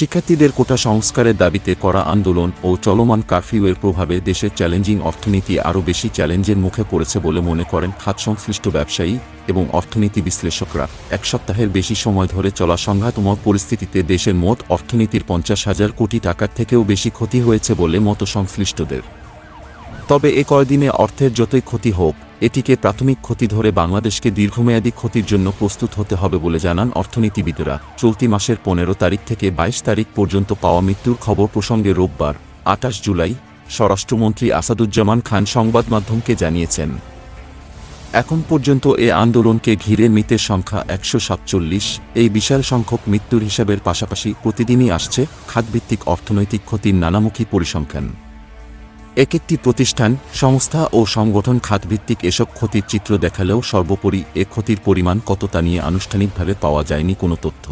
শিক্ষার্থীদের কোটা সংস্কারের দাবিতে করা আন্দোলন ও চলমান কারফিউয়ের প্রভাবে দেশের চ্যালেঞ্জিং অর্থনীতি আরও বেশি চ্যালেঞ্জের মুখে পড়েছে বলে মনে করেন খাত সংশ্লিষ্ট ব্যবসায়ী এবং অর্থনীতি বিশ্লেষকরা। এক সপ্তাহের বেশি সময় ধরে চলা সংঘাতময় পরিস্থিতিতে দেশের মোট অর্থনীতির পঞ্চাশ হাজার কোটি টাকার থেকেও বেশি ক্ষতি হয়েছে বলে মত সংশ্লিষ্টদের তবে এ কয়দিনে অর্থের যতই ক্ষতি হোক, এটিকে প্রাথমিক ক্ষতি ধরে বাংলাদেশকে দীর্ঘমেয়াদী ক্ষতির জন্য প্রস্তুত হতে হবে বলে জানান অর্থনীতিবিদরা। চলতি মাসের পনেরো তারিখ থেকে ২২ তারিখ পর্যন্ত পাওয়া মৃত্যুর খবর প্রসঙ্গে রোববার আটাশ জুলাই, স্বরাষ্ট্রমন্ত্রী আসাদুজ্জামান খান সংবাদ মাধ্যমকে জানিয়েছেন। এখন পর্যন্ত এ আন্দোলনকে ঘিরে মৃতের সংখ্যা একশো সাতচল্লিশ। এই বিশাল সংখ্যক মৃত্যুর হিসাবের পাশাপাশি প্রতিদিনই আসছে খাতভিত্তিক অর্থনৈতিক ক্ষতির নানামুখী পরিসংখ্যান। এক একটি প্রতিষ্ঠান, সংস্থা ও সংগঠন খাতভিত্তিক এসব ক্ষতির চিত্র দেখালেও সর্বোপরি এ ক্ষতির পরিমাণ কত তা নিয়ে আনুষ্ঠানিকভাবে পাওয়া যায়নি কোনো তথ্য।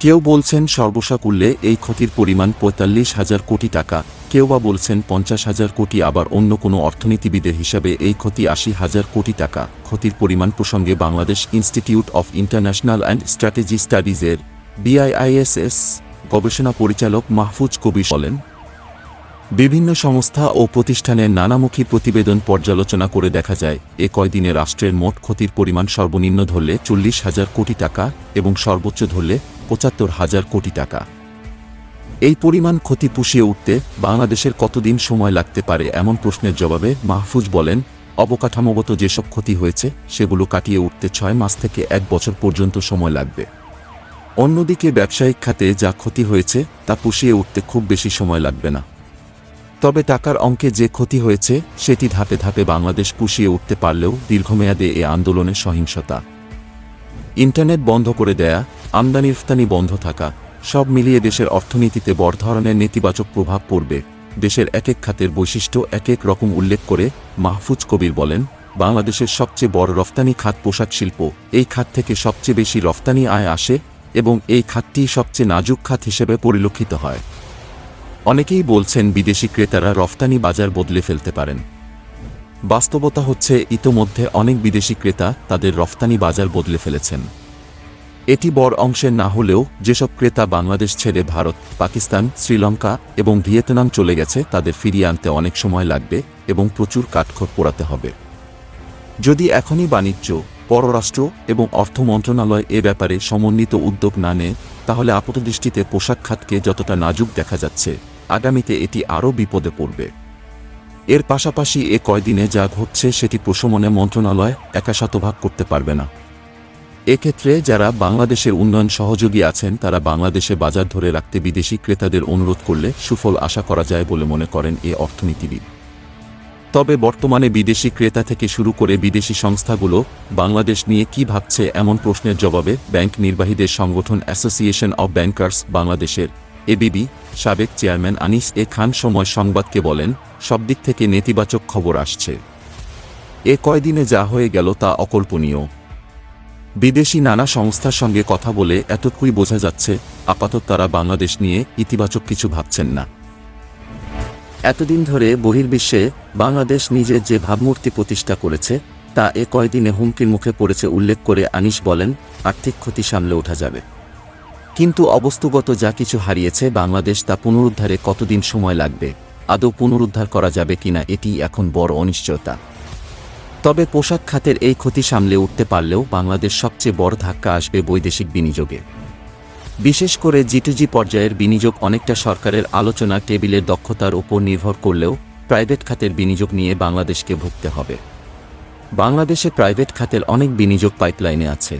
কেউ বলছেন সর্বসাকুল্যে এই ক্ষতির পরিমাণ পঁয়তাল্লিশ হাজার কোটি টাকা, কেউ বা বলছেন পঞ্চাশ হাজার কোটি আবার অন্য কোনো অর্থনীতিবিদের হিসাবে এই ক্ষতি আশি হাজার কোটি টাকা, ক্ষতির পরিমাণ প্রসঙ্গে Bangladesh institute of international and strategy স্টাডিজের BIISS গবেষণা পরিচালক মাহফুজ কবির বলেন বিভিন্ন সংস্থা ও প্রতিষ্ঠানের নানামুখী প্রতিবেদন পর্যালোচনা করে দেখা যায়, এ কয়দিনে রাষ্ট্রের মোট ক্ষতির পরিমাণ সর্বনিম্ন ধরলে চল্লিশ হাজার কোটি টাকা এবং সর্বোচ্চ ধরলে পঁচাত্তর হাজার কোটি টাকা। এই পরিমাণ ক্ষতি পুষিয়ে উঠতে বাংলাদেশের কতদিন সময় লাগতে পারে এমন প্রশ্নের জবাবে মাহফুজ বলেন, অবকাঠামোগত যেসব ক্ষতি হয়েছে সেগুলো কাটিয়ে উঠতে ছয় মাস থেকে এক বছর পর্যন্ত সময় লাগবে। অন্যদিকে ব্যবসায়িক খাতে যা ক্ষতি হয়েছে তা পুষিয়ে উঠতে খুব বেশি সময় লাগবে না। তবে টাকার অঙ্কে যে ক্ষতি হয়েছে, সেটি ধাপে ধাপে বাংলাদেশ পুষিয়ে উঠতে পারলেও দীর্ঘমেয়াদে এ আন্দোলনের সহিংসতা। ইন্টারনেট বন্ধ করে দেয়া, আমদানি রফতানি বন্ধ থাকা, সব মিলিয়ে দেশের অর্থনীতিতে বড় ধরনের নেতিবাচক প্রভাব পড়বে। দেশের এক এক খাতের বৈশিষ্ট্য এক এক রকম উল্লেখ করে মাহফুজ কবির বলেন, বাংলাদেশের সবচেয়ে বড় রফতানি খাত পোশাক শিল্প, এই খাত থেকে সবচেয়ে বেশি রফতানি আয় আসে এবং এই খাতটি সবচেয়ে নাজুক খাত হিসেবে পরিলক্ষিত হয়। অনেকেই বলছেন বিদেশি ক্রেতারা রফতানি বাজার বদলে ফেলতে পারেন। বাস্তবতা হচ্ছে, ইতোমধ্যে অনেক বিদেশি ক্রেতা তাদের রফতানি বাজার বদলে ফেলেছেন। এটি বড় অংশের না হলেও যেসব ক্রেতা বাংলাদেশ ছেড়ে ভারত, পাকিস্তান, শ্রীলঙ্কা এবং ভিয়েতনাম চলে গেছে, তাদের ফিরিয়ে আনতে অনেক সময় লাগবে এবং প্রচুর কাঠখড় পোড়াতে হবে। যদি এখনই বাণিজ্য, পররাষ্ট্র এবং অর্থ মন্ত্রণালয় এ ব্যাপারে সমন্বিত উদ্যোগ না নেয়, তাহলে আপাতদৃষ্টিতে পোশাক খাতকে যতটা নাজুক দেখা যাচ্ছে। আগামীতে এটি আরও বিপদে পড়বে। এর পাশাপাশি এ কয়দিনে যা ঘটছে সেটি প্রশমনে মন্ত্রণালয় একা শতভাগ করতে পারবে না। এক্ষেত্রে যারা বাংলাদেশের উন্নয়ন সহযোগী আছেন, তারা বাংলাদেশে বাজার ধরে রাখতে বিদেশি ক্রেতাদের অনুরোধ করলে সুফল আশা করা যায় বলে মনে করেন এ অর্থনীতিবিদ। তবে বর্তমানে বিদেশি ক্রেতা থেকে শুরু করে বিদেশি সংস্থাগুলো বাংলাদেশ নিয়ে কি ভাবছে এমন প্রশ্নের জবাবে ব্যাংক নির্বাহীদের সংগঠন অ্যাসোসিয়েশন অব ব্যাংকার্স বাংলাদেশের এবিবি সাবেক চেয়ারম্যান আনিস এ খান সময় সংবাদকে বলেন, সব দিক থেকে নেতিবাচক খবর আসছে। এ কয়দিনে যা হয়ে গেল তা অকল্পনীয়। বিদেশি নানা সংস্থার সঙ্গে কথা বলে এতটুকুই বোঝা যাচ্ছে, আপাতত তারা বাংলাদেশ নিয়ে ইতিবাচক কিছু ভাবছেন না। এতদিন ধরে বহির্বিশ্বে বাংলাদেশ নিজের যে ভাবমূর্তি প্রতিষ্ঠা করেছে, তা এ কয়দিনে হুমকির মুখে পড়েছে উল্লেখ করে আনিস বলেন, আর্থিক ক্ষতি সামলে ওঠা যাবে। কিন্তু অবস্তুগত যা কিছু হারিয়েছে বাংলাদেশ তা পুনরুদ্ধারে কতদিন সময় লাগবে? আদৌ পুনরুদ্ধার করা যাবে কিনা এটি এখন বড় অনিশ্চয়তা। তবে পোশাক খাতের এই ক্ষতি সামলে উঠতে পারলেও বাংলাদেশ সবচেয়ে বড় ধাক্কা আসবে বৈদেশিক বিনিয়োগে। বিশেষ করে জিটুজি পর্যায়ের বিনিয়োগ অনেকটা সরকারের আলোচনা টেবিলের দক্ষতার উপর নির্ভর করলেও প্রাইভেট খাতের বিনিয়োগ নিয়ে বাংলাদেশকে ভুগতে হবে। বাংলাদেশে প্রাইভেট খাতের অনেক বিনিয়োগ পাইপলাইনে আছে।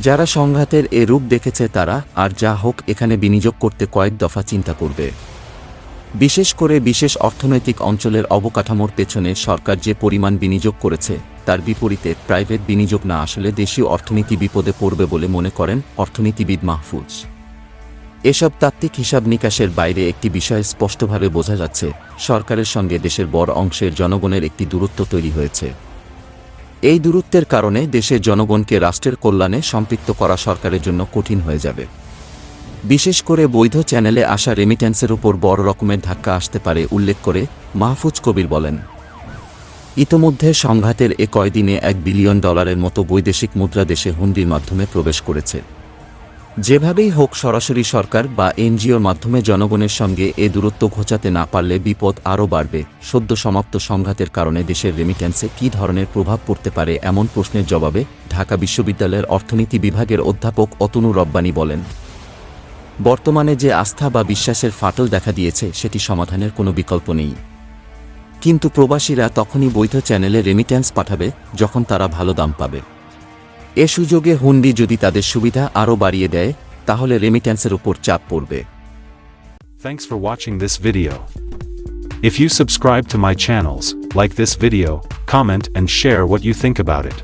যারা সংঘাতের এ রূপ দেখেছে তারা, আর যা হোক, এখানে বিনিয়োগ করতে কয়েক দফা চিন্তা করবে। বিশেষ করে বিশেষ অর্থনৈতিক অঞ্চলের অবকাঠামোর পেছনে সরকার যে পরিমাণ বিনিয়োগ করেছে, তার বিপরীতে প্রাইভেট বিনিয়োগ না আসলে দেশীয় অর্থনীতি বিপদে পড়বে বলে মনে করেন অর্থনীতিবিদ মাহফুজ। এসব তাত্ত্বিক হিসাব নিকাশের বাইরে একটি বিষয় স্পষ্টভাবে বোঝা যাচ্ছে, সরকারের সঙ্গে দেশের বড় অংশের জনগণের একটি দূরত্ব তৈরি হয়েছে। এই দূরত্বের কারণে দেশের জনগণকে রাষ্ট্রের কল্যাণে সম্পৃক্ত করা সরকারের জন্য কঠিন হয়ে যাবে। বিশেষ করে বৈধ চ্যানেলে আসা রেমিট্যান্সের উপর বড় রকমের ধাক্কা আসতে পারে, উল্লেখ করে মাহফুজ কবির বলেন। ইতোমধ্যে সংঘাতের এ কয়দিনে এক বিলিয়ন ডলারের মতো বৈদেশিক মুদ্রা দেশে হুন্ডির মাধ্যমে প্রবেশ করেছে। যেভাবেই হোক সরাসরি সরকার বা এনজিওর মাধ্যমে জনগণের সঙ্গে এ দূরত্ব ঘোচাতে না পারলে বিপদ আরও বাড়বে। সদ্য সমাপ্ত সংঘাতের কারণে দেশের রেমিট্যান্সে কী ধরনের প্রভাব পড়তে পারে এমন প্রশ্নের জবাবে ঢাকা বিশ্ববিদ্যালয়ের অর্থনীতি বিভাগের অধ্যাপক অতনু রব্বানী বলেন। বর্তমানে যে আস্থা বা বিশ্বাসের ফাটল দেখা দিয়েছে, সেটি সমাধানের কোনো বিকল্প নেই। কিন্তু প্রবাসীরা তখনই বৈধ চ্যানেলে রেমিট্যান্স পাঠাবে যখন তারা ভালো দাম পাবে। এ সুযোগে হুন্ডি যদি তাদের সুবিধা আরও বাড়িয়ে দেয় তাহলে রেমিট্যান্সের উপর চাপ পড়বে Thanks for watching this video. If you subscribe to my channels, like this video, comment and share what you think about it.